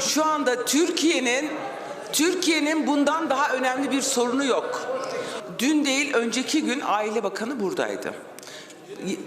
Şu anda Türkiye'nin Türkiye'nin bundan daha önemli bir sorunu yok. Dün değil önceki gün Aile Bakanı buradaydı.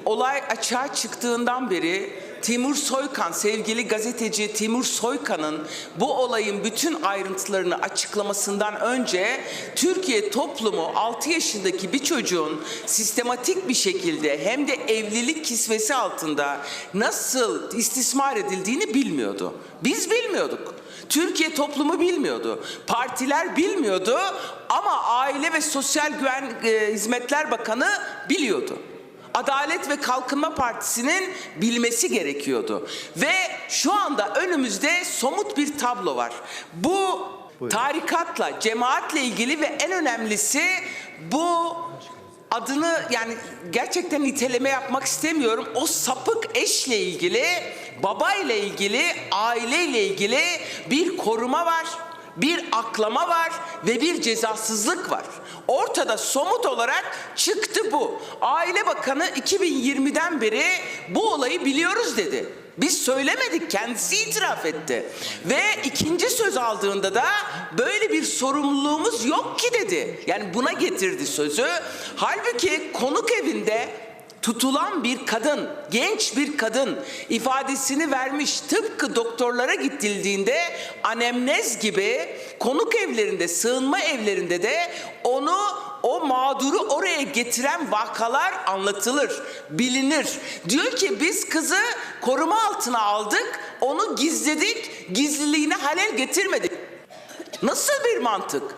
Olay açığa çıktığından beri Timur Soykan, sevgili gazeteci Timur Soykan'ın bu olayın bütün ayrıntılarını açıklamasından önce Türkiye toplumu 6 yaşındaki bir çocuğun sistematik bir şekilde hem de evlilik kisvesi altında nasıl istismar edildiğini bilmiyordu. Biz bilmiyorduk. Türkiye toplumu bilmiyordu. Partiler bilmiyordu ama Aile ve Sosyal Güven e, Hizmetler Bakanı biliyordu. Adalet ve Kalkınma Partisi'nin bilmesi gerekiyordu. Ve şu anda önümüzde somut bir tablo var. Bu tarikatla, cemaatle ilgili ve en önemlisi bu adını yani gerçekten niteleme yapmak istemiyorum. O sapık eşle ilgili, babayla ilgili, aileyle ilgili bir koruma var bir aklama var ve bir cezasızlık var. Ortada somut olarak çıktı bu. Aile Bakanı 2020'den beri bu olayı biliyoruz dedi. Biz söylemedik, kendisi itiraf etti. Ve ikinci söz aldığında da böyle bir sorumluluğumuz yok ki dedi. Yani buna getirdi sözü. Halbuki konuk evinde tutulan bir kadın, genç bir kadın ifadesini vermiş. Tıpkı doktorlara gittildiğinde anemnez gibi konuk evlerinde, sığınma evlerinde de onu o mağduru oraya getiren vakalar anlatılır, bilinir. Diyor ki biz kızı koruma altına aldık, onu gizledik, gizliliğini halel getirmedik. Nasıl bir mantık?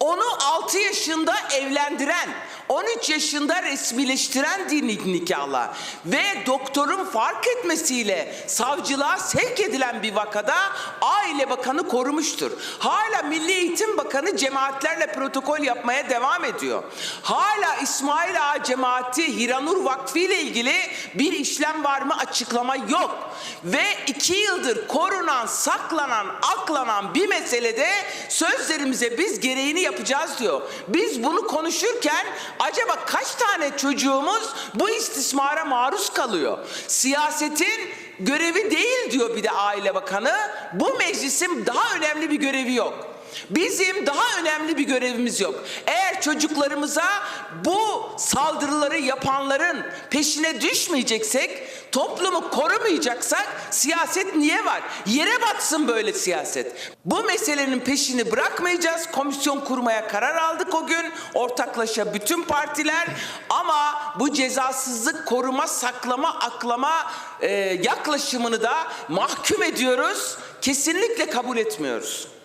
Onu 6 yaşında evlendiren, 13 yaşında resmileştiren dini nikahla ve doktorun fark etmesiyle savcılığa sevk edilen bir vakada Aile Bakanı korumuştur. Hala Milli Eğitim Bakanı cemaatlerle protokol yapmaya devam ediyor. Hala İsmail Ağa cemaati Hiranur Vakfı ile ilgili bir işlem var mı açıklama yok. Ve iki yıldır korunan, saklanan, aklanan bir meselede sözlerimize biz gereğini yapacağız diyor. Biz bunu konuşurken acaba kaç tane çocuğumuz bu istismara maruz kalıyor? Siyasetin görevi değil diyor bir de Aile Bakanı. Bu meclisin daha önemli bir görevi yok. Bizim daha önemli bir görevimiz yok. Eğer çocuklarımıza bu saldırıları yapanların peşine düşmeyeceksek, toplumu korumayacaksak siyaset niye var? Yere batsın böyle siyaset. Bu meselenin peşini bırakmayacağız. Komisyon kurmaya karar aldık o gün. Ortaklaşa bütün partiler ama bu cezasızlık, koruma, saklama, aklama e, yaklaşımını da mahkum ediyoruz. Kesinlikle kabul etmiyoruz.